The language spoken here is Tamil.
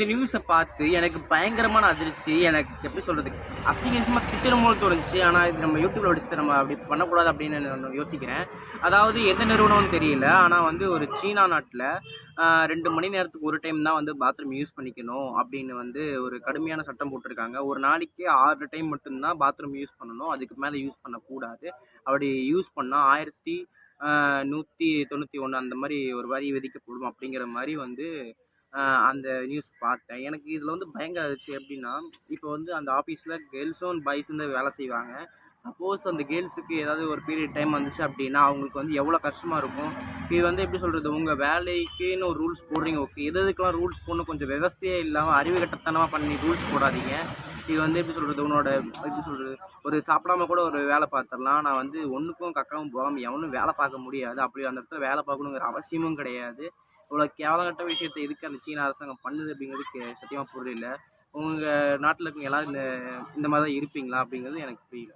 இந்த நியூஸை பார்த்து எனக்கு பயங்கரமான அதிர்ச்சி எனக்கு எப்படி சொல்கிறது அசிங்கசமாக திட்டம் போல் தோணுச்சு. ஆனால் இது நம்ம யூடியூப்ல எடுத்து நம்ம அப்படி பண்ணக்கூடாது அப்படின்னு நான் யோசிக்கிறேன். அதாவது எந்த நிறுவனம்னு தெரியல. ஆனால் வந்து ஒரு சீனா நாட்டில் ரெண்டு மணி நேரத்துக்கு ஒரு டைம் தான் வந்து பாத்ரூம் யூஸ் பண்ணிக்கணும் அப்படின்னு வந்து ஒரு கடுமையான சட்டம் போட்டிருக்காங்க. ஒரு நாளைக்கு ஆறு டைம் மட்டும்தான் பாத்ரூம் யூஸ் பண்ணணும். அதுக்கு மேலே யூஸ் பண்ணக்கூடாது. அப்படி யூஸ் பண்ணால் ஆயிரத்தி நூற்றி தொண்ணூற்றி ஒன்று அந்த மாதிரி ஒரு வரி விதிக்கப்படும் அப்படிங்கிற மாதிரி வந்து அந்த நியூஸ் பார்த்தேன். எனக்கு இதில் வந்து பயங்கர ஆச்சு எப்படின்னா இப்போ வந்து அந்த ஆஃபீஸில் கேர்ள்ஸும் அண்ட் பாய்ஸ் வந்து வேலை செய்வாங்க. சப்போஸ் அந்த கேர்ள்ஸுக்கு ஏதாவது ஒரு பீரியட் டைம் வந்துச்சு அப்படின்னா அவங்களுக்கு வந்து எவ்வளோ கஷ்டமாக இருக்கும்? இது வந்து எப்படி சொல்கிறது உங்கள் வேலைக்குன்னு ஒரு ரூல்ஸ் போடுறீங்க ஓகே எது எதுக்கெல்லாம் ரூல்ஸ் போடணும்? கொஞ்சம் விவஸ்தையே இல்லாமல் அறிவு கட்டத்தனமாக பண்ணி ரூல்ஸ் போடாதீங்க. இது வந்து எப்படி சொல்கிறது உன்னோட எப்படி சொல்கிறது ஒரு சாப்பிடாம கூட ஒரு வேலை பார்த்துடலாம். நான் வந்து ஒன்றுக்கும் கக்காவும் போகாமல் எவனும் வேலை பார்க்க முடியாது. அப்படி அந்த இடத்துல வேலை பார்க்கணுங்கிற அவசியமும் கிடையாது. இவ்வளோ கேவலகட்ட விஷயத்தை இருக்க அந்த சீன அரசாங்கம் பண்ணுது அப்படிங்கிறது சத்தியமாக புரியல. உங்கள் நாட்டில் இருக்கவங்க எல்லோரும் இந்த இந்த மாதிரி தான் இருப்பீங்களா அப்படிங்கிறது எனக்கு புரியல.